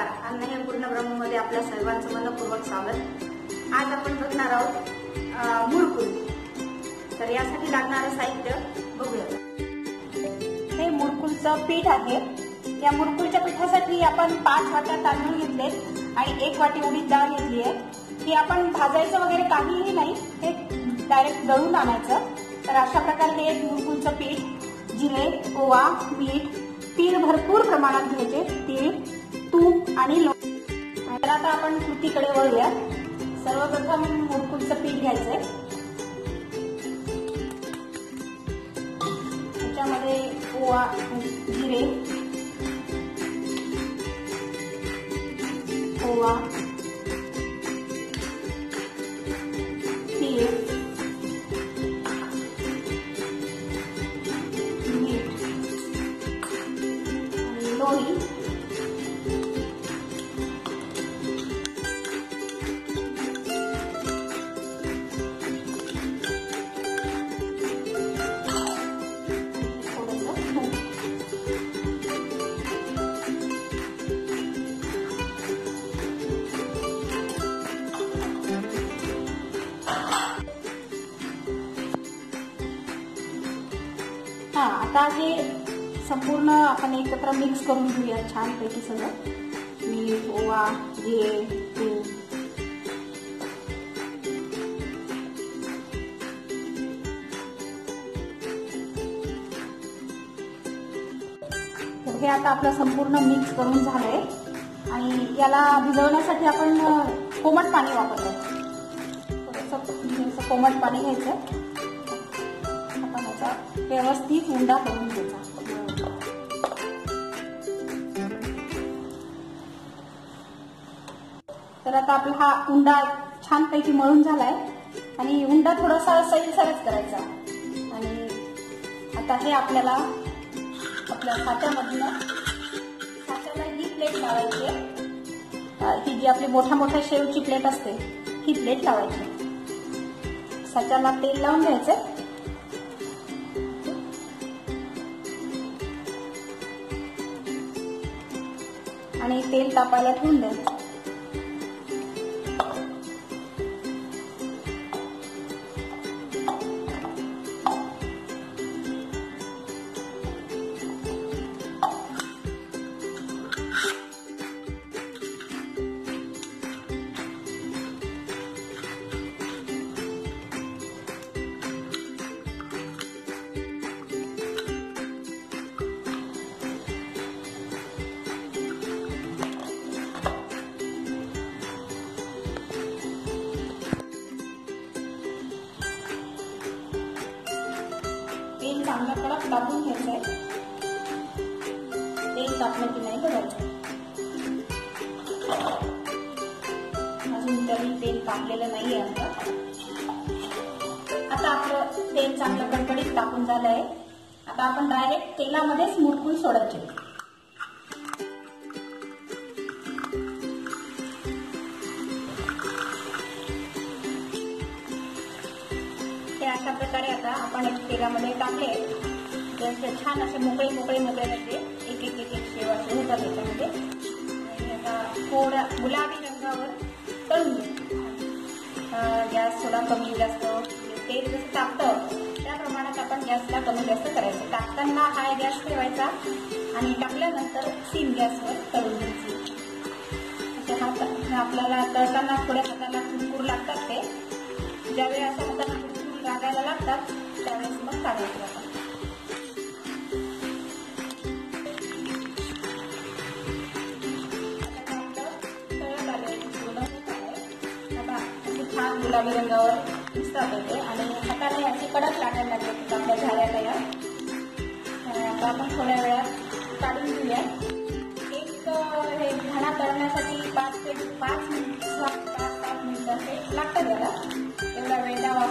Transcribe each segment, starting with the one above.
नमस्कार. अन्न हे पूर्ण ब्रह्ममध्ये आपल्या सर्वांचं मनपूर्वक स्वागत. आज आपण बघणार आहोत मुरकुल तर यासाठी लागणारं साहित्य बघूया. हे मुरकुलचं पीठ आहे. या मुरकुलच्या पिठासाठी आपण पाच वाट्या तांदूळ घेतले आणि एक वाटी उडीद डाळ घेतली आहे. की आपण भाजायचं वगैरे काहीही नाही ते डायरेक्ट दळून आणायचं. तर अशा प्रकारे हे मुरकुलचं पीठ जिरे ओवा मीठ तीळ भरपूर प्रमाणात घ्यायचे. तीळ आणि तर आता आपण कृतीकडे वळूया सर्वप्रथम मुरकुलचं पीठ घ्यायचंय. त्याच्यामध्ये ओवा जिरे. ओवा. हा आता हे संपूर्ण आपण एकत्र मिक्स करून घेऊया छानपैकी सगळं. मीठ ओवा जे तर हे आता आपलं संपूर्ण मिक्स करून झालंय. आणि याला भिजवण्यासाठी आपण कोमट पाणी वापरतोय थोडस कोमट पाणी घ्यायचं. असा व्यवस्थित हुंडा करून घ्यायचा. तर आता आपला हा उंडा छानपैकी मळून झालाय. आणि हुंडा थोडासा सैलसरच करायचा. आणि आता हे आपल्याला आपल्या खात्यामधनं खात्याला ही प्लेट लावायची ही जी आपली मोठ्या मोठ्या शेवची प्लेट असते ही प्लेट लावायची साच्याला तेल लावून घ्यायचं आणि तेल तापायला ठेवून द्या चांगला कडक दाबून घ्यायचा आहे म्हणजे तेल तापलं की नाही बघायचं अजून तरी तेल तापलेलं नाही आमचं आता आपलं तेल चांगलं कडकडीत तापून झालं आहे आता आपण डायरेक्ट तेलामध्येच मुरकून सोडायचे अशा प्रकारे आता आपण एक तेलामध्ये टाकले. तर छान असे मोकळे मोकळे मोकळे त्याचे एक एक एक एक शेव असे होतात त्याच्यामध्ये. आता थोडा गुलाबी रंगावर तळून गॅस थोडा कमी जास्त म्हणजे तेल जसं टाकतं त्या प्रमाणात आपण गॅसला कमी जास्त करायचं. टाकताना हाय गॅस ठेवायचा आणि टाकल्यानंतर सीम गॅसवर तळून घ्यायची. म्हणजे हात आपल्याला तळताना थोड्या हाताला कुरकुर लागतात ते. ज्यावेळी असं हाताला लागायला लागतात त्यावेळेस मग काढून आपण छान गुलाबी रंगावर दिसतात होते. आणि हाताने याची कडक लागायला लागते आपल्या झाल्याला या आता आपण थोड्या वेळात काढून घेऊया. एक हे घाणा करण्यासाठी पाच ते पाच मिनिट पाच पाच मिनिट असे लागतात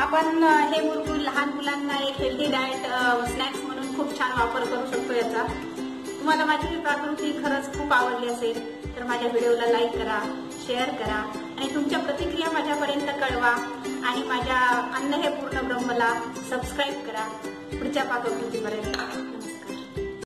आपण हे मुरगुल लहान मुलांना एक हेल्दी डाएट स्नॅक्स म्हणून खूप छान वापर करू शकतो याचा. तुम्हाला माझी ही खरंच खूप आवडली असेल तर माझ्या व्हिडिओला लाईक करा शेअर करा आणि तुमच्या प्रतिक्रिया माझ्यापर्यंत कळवा. आणि माझ्या अन्न हे पूर्ण ब्रह्मला सबस्क्राईब करा. पुढच्या पाककृतीपर्यंत.